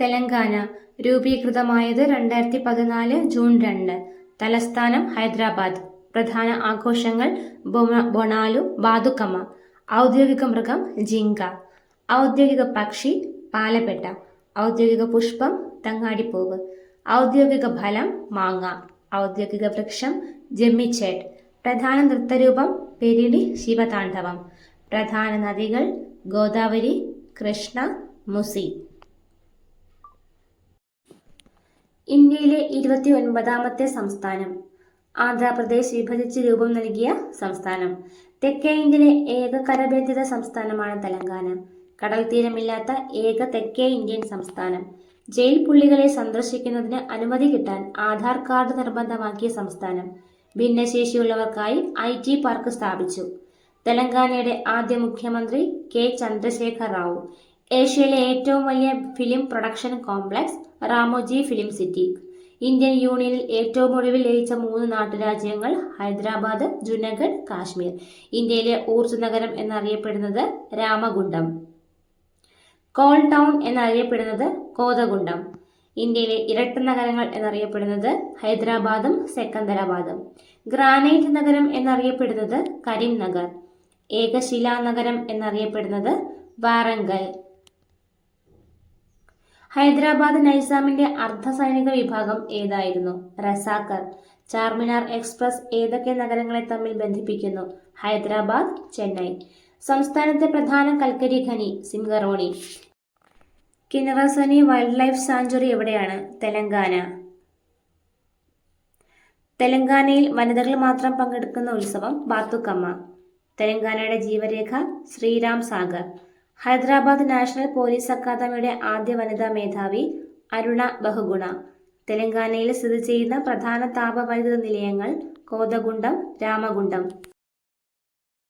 തെലങ്കാന രൂപീകൃതമായത് രണ്ടായിരത്തി പതിനാല് ജൂൺ രണ്ട്. തലസ്ഥാനം ഹൈദരാബാദ്. പ്രധാന ആഘോഷങ്ങൾ ബൊണാലു ബാതുക്കമ്മ. ഔദ്യോഗിക മൃഗം ജിങ്ക. ഔദ്യോഗിക പക്ഷി പാലപ്പെട്ട. ഔദ്യോഗിക പുഷ്പം തങ്ങാടിപ്പൂവ്. ഔദ്യോഗിക ഫലം മാങ്ങ. ഔദ്യോഗിക വൃക്ഷം ജമ്മിച്ചേട്ട്. പ്രധാന നൃത്തരൂപം പെരിണി ശിവതാണ്ഡവം. പ്രധാന നദികൾ ഗോദാവരി കൃഷ്ണ മുസി. ഇന്ത്യയിലെ ഇരുപത്തി ഒൻപതാമത്തെ സംസ്ഥാനം. ആന്ധ്രാപ്രദേശ് വിഭജിച്ച് രൂപം നൽകിയ സംസ്ഥാനം. തെക്കേ ഇന്ത്യയിലെ ഏക കരബന്ധിത സംസ്ഥാനമാണ് തെലങ്കാന. കടൽ തീരമില്ലാത്ത ഏക തെക്കേ ഇന്ത്യൻ സംസ്ഥാനം. ജയിൽ പുള്ളികളെ സന്ദർശിക്കുന്നതിന് അനുമതി കിട്ടാൻ ആധാർ കാർഡ് നിർബന്ധമാക്കിയ സംസ്ഥാനം. ഭിന്നശേഷിയുള്ളവർക്കായി ഐ ടി പാർക്ക് സ്ഥാപിച്ചു. തെലങ്കാനയുടെ ആദ്യ മുഖ്യമന്ത്രി കെ ചന്ദ്രശേഖർ റാവു. ഏഷ്യയിലെ ഏറ്റവും വലിയ film production complex Ramoji film city. Indian യൂണിയനിൽ ഏറ്റവും ഒടുവിൽ ലയിച്ച മൂന്ന് നാട്ടുരാജ്യങ്ങൾ ഹൈദരാബാദ് ജുനഗഡ് കാശ്മീർ. ഇന്ത്യയിലെ ഊർജ നഗരം എന്നറിയപ്പെടുന്നത് രാമഗുണ്ടം. കോൾ ടൗൺ എന്നറിയപ്പെടുന്നത് കോതഗുണ്ടം ഇന്ത്യയിലെ ഇരട്ട നഗരങ്ങൾ എന്നറിയപ്പെടുന്നത് ഹൈദരാബാദും സെക്കന്ദരാബാദും. ഗ്രാനൈറ്റ് നഗരം എന്നറിയപ്പെടുന്നത് കരീംനഗർ. ഏകശിലാ നഗരം എന്നറിയപ്പെടുന്നത് വാറങ്കൽ ഹൈദരാബാദ് നൈസാമിന്റെ അർദ്ധസൈനിക വിഭാഗം ഏതായിരുന്നു? റസാക്കർ ചാർമിനാർ എക്സ്പ്രസ് ഏതൊക്കെ നഗരങ്ങളെ തമ്മിൽ ബന്ധിപ്പിക്കുന്നു? ഹൈദരാബാദ് ചെന്നൈ. സംസ്ഥാനത്തെ പ്രധാന കൽക്കരി ഖനി Singareni. Kinnerasani wildlife sanctuary എവിടെയാണ്? തെലങ്കാന. തെലങ്കാനയിൽ വനിതകൾ മാത്രം പങ്കെടുക്കുന്ന ഉത്സവം ബാത്തുക്കമ്മ. തെലങ്കാനയുടെ ജീവരേഖ ശ്രീരാം സാഗർ. ഹൈദരാബാദ് നാഷണൽ പോലീസ് അക്കാദമിയുടെ ആദ്യ വനിതാ മേധാവി അരുണ ബഹുഗുണ. തെലങ്കാനയിൽ സ്ഥിതി ചെയ്യുന്ന പ്രധാന താപവൈദ്യുത നിലയങ്ങൾ കോതഗുണ്ടം രാമഗുണ്ടം